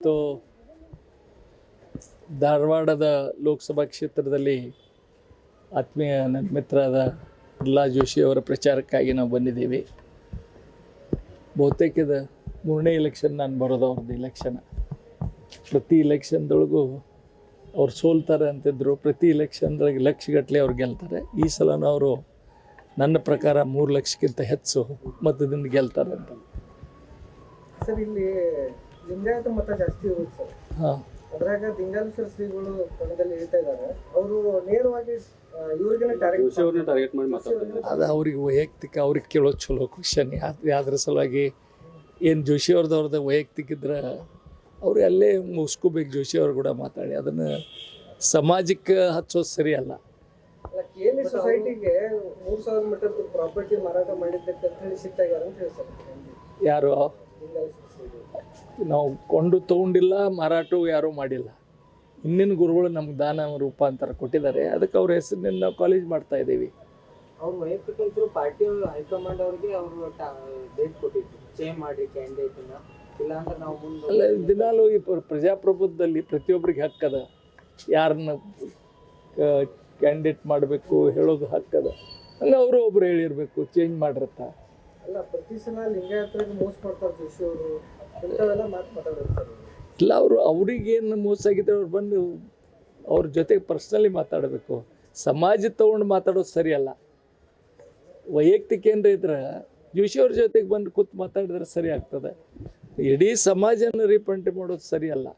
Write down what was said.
ಇವತ್ತು ಧಾರವಾಡದ ಲೋಕಸಭಾ ಕ್ಷೇತ್ರದಲ್ಲಿ ಆತ್ಮೀಯ ನನ್ನ ಮಿತ್ರರಾದ ಪ್ರಹ್ಲಾದ್ ಜೋಶಿ ಅವರ ಪ್ರಚಾರಕ್ಕಾಗಿ ನಾವು ಬಂದಿದ್ದೀವಿ. ಬಹುತೇಕದ ಮೂರನೇ ಎಲೆಕ್ಷನ್ ನಾನು ಬರೋದು ಅವ್ರದ್ದು ಇಲೆಕ್ಷನ್ ಪ್ರತಿ ಇಲೆಕ್ಷನ್ದೊಳಗೂ ಅವ್ರು ಸೋಲ್ತಾರೆ ಅಂತಿದ್ರು. ಪ್ರತಿ ಇಲೆಕ್ಷನ್ದಾಗ ಲಕ್ಷಗಟ್ಟಲೆ ಅವ್ರು ಗೆಲ್ತಾರೆ. ಈ ಸಲನೂ ಅವರು ನನ್ನ ಪ್ರಕಾರ ಮೂರು ಲಕ್ಷಕ್ಕಿಂತ ಹೆಚ್ಚು ಮತದಿಂದ ಗೆಲ್ತಾರೆ ಅಂತ. ಸರ್, ಇಲ್ಲಿ ಲಿಂಗಾಯತ ಮತ ಜಾಸ್ತಿ ಹೋಗುತ್ತೆ ಸರ್. ಹಾಂ. ಅದ್ರಾಗ ದಿಂಗಾಲೇಶ್ವರ ಶ್ರೀಗಳು ಕಣದಲ್ಲಿ ಹೇಳ್ತಾ ಇದ್ದಾರೆ. ಅವರು ನೇರವಾಗಿ ಇವ್ರಿಗೇನೆ ಟಾರ್ಗೆಟ್ ಟಾರ್ಗೆಟ್ ಮಾಡಿ ಮಾತಾಡ್ತಾರೆ ಅದು ಅವ್ರಿಗೆ ವೈಯಕ್ತಿಕ ಅವ್ರಿಗೆ ಕೇಳೋದು ಚಲೋ ಕ್ವಶನ್ ಯಾಕೆ ಯಾವ್ದ್ರ ಸಲುವಾಗಿ ಏನು ಜೋಶಿ ಅವ್ರದ್ದು ವೈಯಕ್ತಿಕ ಇದ್ರೆ ಅವ್ರು ಅಲ್ಲೇ ಮುಗಿಸ್ಕೋಬೇಕು ಜೋಶಿ ಅವ್ರು ಕೂಡ ಮಾತಾಡಿ. ಅದನ್ನು ಸಮಾಜಕ್ಕೆ ಹಚ್ಚೋದು ಸರಿ ಅಲ್ಲ. ಕೆ ಸೊಸೈಟಿಗೆ ಮೂರು ಸಾವಿರ ಮೀಟರ್ ಪ್ರಾಪರ್ಟಿ ಮಾರಾಟ ಮಾಡಿದ್ದಕ್ಕೆ ಅಂತ ಹೇಳಿ ಸಿಟ್ಟಾಗ್ಯಾರ ಅಂತ ಹೇಳಿ ಸರ್. ಯಾರು ನಾವು ಕೊಂಡು ತೊಗೊಂಡಿಲ್ಲ ಮಾರಾಟವು ಯಾರೂ ಮಾಡಿಲ್ಲ. ಹಿಂದಿನ ಗುರುಗಳು ನಮ್ಗೆ ದಾನ ರೂಪಾಂತರ ಕೊಟ್ಟಿದ್ದಾರೆ. ಅದಕ್ಕೆ ಅವ್ರ ಹೆಸರಿನಿಂದ ನಾವು ಕಾಲೇಜ್ ಮಾಡ್ತಾ ಇದ್ದೀವಿ. ಅವ್ರ ವೈಯಕ್ತಿಕ ಇದ್ರು ಪಾರ್ಟಿ ಹೈಕಮಾಂಡ್ ಅವ್ರಿಗೆ ಅವರು ಡೇಟ್ ಕೊಟ್ಟಿದ್ರು. ಚೇಂಜ್ ಮಾಡಿ ಕ್ಯಾಂಡಿಡೇಟ್ ಇಲ್ಲಾಂದ್ರೆ ನಾವು ಮುಂದೆ ಅಲ್ಲ ದಿನಾಲೂ ಈ ಪ್ರಜಾಪ್ರಭುತ್ವದಲ್ಲಿ ಪ್ರತಿಯೊಬ್ಬರಿಗೆ ಹಕ್ಕದ ಯಾರನ್ನ ಕ್ಯಾಂಡಿಡೇಟ್ ಮಾಡಬೇಕು ಹೇಳೋದು ಹಕ್ಕದ ಹಂಗೆ ಅವರು ಒಬ್ರು ಹೇಳಿರ್ಬೇಕು ಚೇಂಜ್ ಮಾಡಿರತ್ತ. ಅಲ್ಲ ಪ್ರತಿ ಸಲ ಲಿಂಗಾಯತರಿಗೆ ಮೋಸ ಮಾಡ್ತಾರೆ ಜೋಶಿ ಅವರು. ಇಲ್ಲ ಅವರು ಅವ್ರಿಗೇನು ಮೋಸ ಆಗಿದೆ ಅವ್ರು ಬಂದು ಅವ್ರ ಜೊತೆಗೆ ಪರ್ಸ್ನಲಿ ಮಾತಾಡಬೇಕು. ಸಮಾಜ ತಗೊಂಡು ಮಾತಾಡೋದು ಸರಿಯಲ್ಲ ವೈಯಕ್ತಿಕ ಏನರ ಇದ್ರೆ ಜೋಶಿ ಅವ್ರ ಜೊತೆಗೆ ಬಂದು ಕೂತ್ ಮಾತಾಡಿದ್ರೆ ಸರಿ ಆಗ್ತದೆ. ಇಡೀ ಸಮಾಜನ ರೀಪ್ರೆಂಟ್ ಮಾಡೋದು ಸರಿಯಲ್ಲ